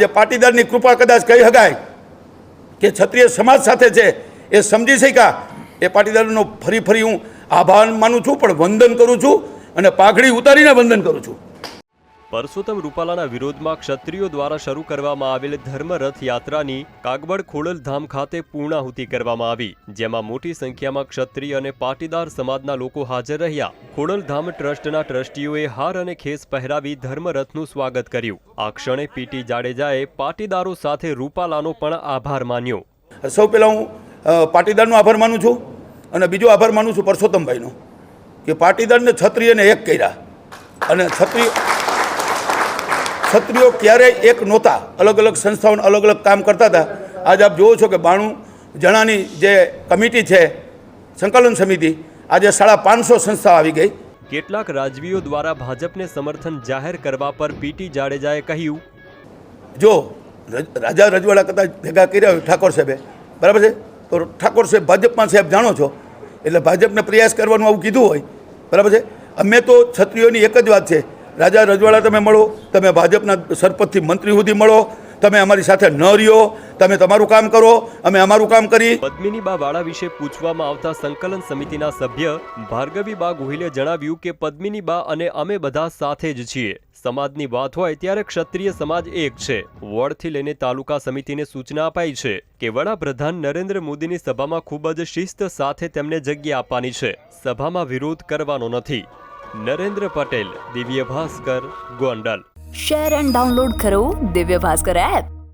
જે પાટીદારની કૃપા કદાચ કહી શકાય કે ક્ષત્રિય સમાજ સાથે છે, એ સમજી શક્યા. એ પાટીદારનો ફરી ફરી હું આભાર માનું છું, પણ વંદન કરું છું અને પાઘડી ઉતારીને વંદન કરું છું. પરસોત્તમ રૂપાલાના વિરોધમાં ક્ષત્રિયો દ્વારા શરૂ કરવામાં આવેલ ધર્મરથ યાત્રાની કાગબડ ખોડલધામ ખાતે પૂર્ણાહુતિ કરવામાં આવી, જેમાં મોટી સંખ્યામાં ક્ષત્રિય અને પાટીદાર સમાજના લોકો હાજર રહ્યા. ખોડલધામ ટ્રસ્ટના ટ્રસ્ટીઓએ હાર અને ખેસ પહેરાવી ધર્મરથનું સ્વાગત કર્યું. આ ક્ષણે પીટી જાડેજાએ પાટીદારો સાથે રૂપાલાનો પણ આભાર માન્યો. સૌ પહેલાં હું પાટીદારનો આભાર માનું છું અને બીજો આભાર માનું છું પરસોત્તમભાઈનો, કે પાટીદારને ક્ષત્રિયને એક કર્યા અને ક્ષત્રિય ક્ષત્રિયો ક્યારેય એક નહોતા. અલગ અલગ સંસ્થાઓને અલગ અલગ કામ કરતા હતા. આજે આપ જુઓ છો કે બાણું જણાની જે કમિટી છે સંકલન સમિતિ આજે સાડા પાંચસો સંસ્થાઓ આવી ગઈ. કેટલાક રાજવીઓ દ્વારા ભાજપને સમર્થન જાહેર કરવા પર પીટી જાડેજાએ કહ્યું. જો રજ- રાજા રજવાડા કદાચ ભેગા કર્યા હોય ઠાકોર સાહેબે બરાબર છે? તો ઠાકોર સાહેબ ભાજપમાં સાહેબ જાણો છો? એટલે ભાજપને પ્રયાસ કરવાનું આવું કીધું હોય બરાબર છે? અમે તો ક્ષત્રિયોની એક જ વાત છે રાજા રજવાડા તમે મળો, તમે ભાજપના સરપંચથી મંત્રી સુધી મળો, તમે અમારી સાથે ન રહ્યો, તમે તમારું કામ કરો, અમે અમારું કામ કરી. પદ્મિનીબા વાળા વિશે પૂછવામાં આવતા સંકલન સમિતિના સભ્ય ભાર્ગવીબા ગોહિલે જણાવ્યું કે પદ્મિનીબા અને અમે બધા સાથે જ છીએ. સમાજની વાત હોય ત્યારે ક્ષત્રિય સમાજ એક છે. વોર્ડથી લઈને તાલુકા સમિતિને સૂચના અપાઈ છે કે વડાપ્રધાન નરેન્દ્ર મોદીની સભામાં ખૂબ જ શિસ્ત સાથે તેમને જગ્યા આપવાની છે. સભામાં વિરોધ કરવાનો નથી. Narendra Patel Divya Bhaskar Gondal share and download કરો દિવ્ય ભાસ્કર એપ